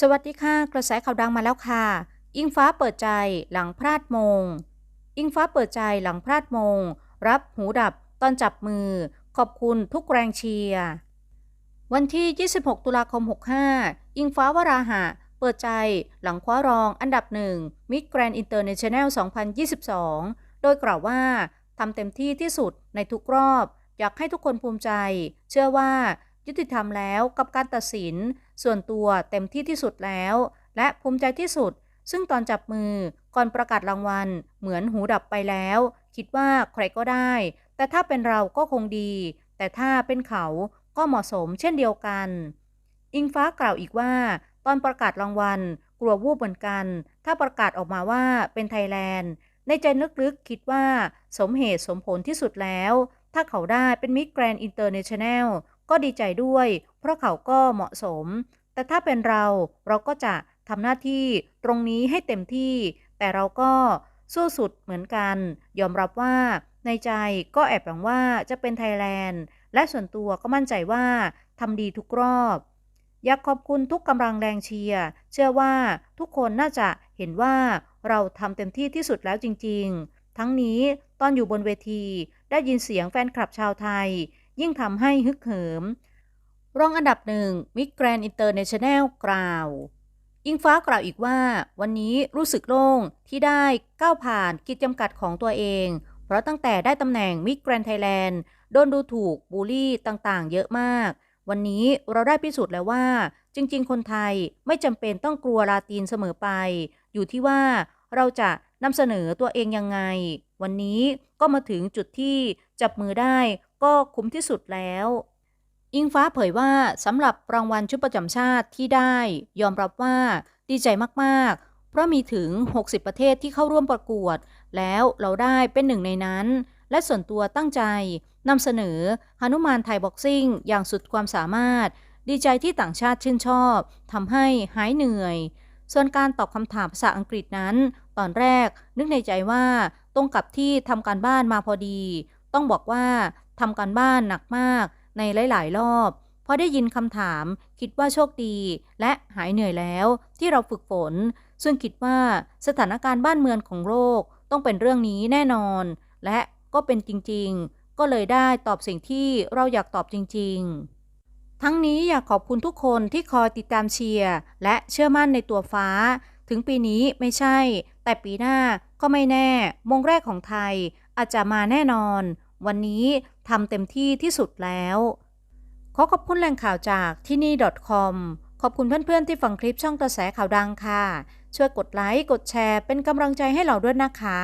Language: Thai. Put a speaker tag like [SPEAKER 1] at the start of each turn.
[SPEAKER 1] สวัสดีค่ะ กระแสข่าวดังมาแล้วค่ะ อิงฟ้าเปิดใจหลังพลาดมง อิงฟ้าเปิดใจหลังพลาดมง รับหูดับตอนจับมือ ขอบคุณทุกแรงเชียร์ วันที่ 26 ตุลาคม 65 อิงฟ้าวราหะ เปิดใจหลังคว้ารองอันดับหนึ่งมิ s แกรน n ์อินเตอร์เนชั่นแนล 2022 โดยกล่าวว่าทำเต็มที่ที่สุดในทุกรอบ อยากให้ทุกคนภูมิใจ เชื่อว่า ยุติธรรมแล้วกับการตัดสิน ส่วนตัวเต็มที่ที่สุดแล้ว และภูมิใจที่สุด ซึ่งตอนจับมือก่อนประกาศรางวัล เหมือนหูดับไปแล้ว คิดว่าใครก็ได้ แต่ถ้าเป็นเราก็คงดี แต่ถ้าเป็นเขาก็เหมาะสมเช่นเดียวกัน อิงฟ้ากล่าวอีกว่า ตอนประกาศรางวัล กลัววูบเหมือนกัน ถ้าประกาศออกมาว่าเป็นไทยแลนด์ ในใจลึกๆคิดว่าสมเหตุสมผลที่สุดแล้ว ถ้าเขาได้เป็นมิ s แกรน n ์อินเตอร์เนชั่นแนล ก็ดีใจด้วย เพราะเขาก็เหมาะสม แต่ถ้าเป็นเราเราก็จะทำหน้าที่ตรงนี้ให้เต็มที่ แต่เราก็สู้สุดเหมือนกัน ยอมรับว่าในใจก็แอบหวังว่าจะเป็นไทยแลนด์ และส่วนตัวก็มั่นใจว่าทำดีทุกรอบ อยากขอบคุณทุกกำลังแรงเชียร์ เชื่อว่าทุกคนน่าจะเห็นว่าเราทำเต็มที่ที่สุดแล้วจริง ๆ ทั้งนี้ตอนอยู่บนเวทีได้ยินเสียงแฟนคลับชาวไทย ยิ่งทำให้ฮึกเหิม รองอันดับหนึ่งมิสแกรนอินเตอร์เนชั่นแนลกล่าว อิงฟ้ากล่าวอีกว่า วันนี้รู้สึกโล่งที่ได้ก้าวผ่านกิจจำกัดของตัวเอง เพราะตั้งแต่ได้ตำแหน่งมิสแกรนไทยแลนด์โดนดูถูกบูลลี่ต่างๆ เยอะมาก วันนี้เราได้พิสูจน์แล้วว่า จริง ๆ คนไทยไม่จำเป็นต้องกลัวลาตินเสมอไป อยู่ที่ว่า เราจะนำเสนอตัวเองยังไง วันนี้ก็มาถึงจุดที่จับมือได้ก็คุ้มที่สุดแล้ว อิงฟ้าเผยว่าสำหรับรางวัลชุดประจำชาติที่ได้ ยอมรับว่าดีใจมากๆ เพราะมีถึง 60 ประเทศที่เข้าร่วมประกวด แล้วเราได้เป็นหนึ่งในนั้น และส่วนตัวตั้งใจนำเสนอฮนุมานไทยบ็อกซิ่งอย่างสุดความสามารถ ดีใจที่ต่างชาติชื่นชอบทำให้หายเหนื่อย ส่วนการตอบคำถามภาษาอังกฤษนั้น ตอนแรกนึกในใจว่าตรงกับที่ทำการบ้านมาพอดี ต้องบอกว่าทำการบ้านหนักมากในหลาย ๆ รอบพอได้ยินคำถามคิดว่าโชคดี และหายเหนื่อยแล้วที่เราฝึกฝน ซึ่งคิดว่าสถานการณ์บ้านเมืองของโลกต้องเป็นเรื่องนี้แน่นอน และก็เป็นจริง ๆ ก็เลยได้ตอบสิ่งที่เราอยากตอบจริง ๆ ทั้งนี้อยากขอบคุณทุกคนที่คอยติดตามเชียร์และเชื่อมั่นในตัวฟ้า ถึงปีนี้ไม่ใช่ แต่ปีหน้าก็ไม่แน่ มงแรกของไทยอาจจะมาแน่นอน วันนี้ทำเต็มที่ที่สุดแล้ว ขอขอบคุณแหล่งข่าวจากที่นี่ .com ขอบคุณเพื่อนๆที่ฟังคลิปช่องกระแสข่าวดังค่ะ ช่วยกดไลค์ กดแชร์เป็นกำลังใจให้เราด้วยนะคะ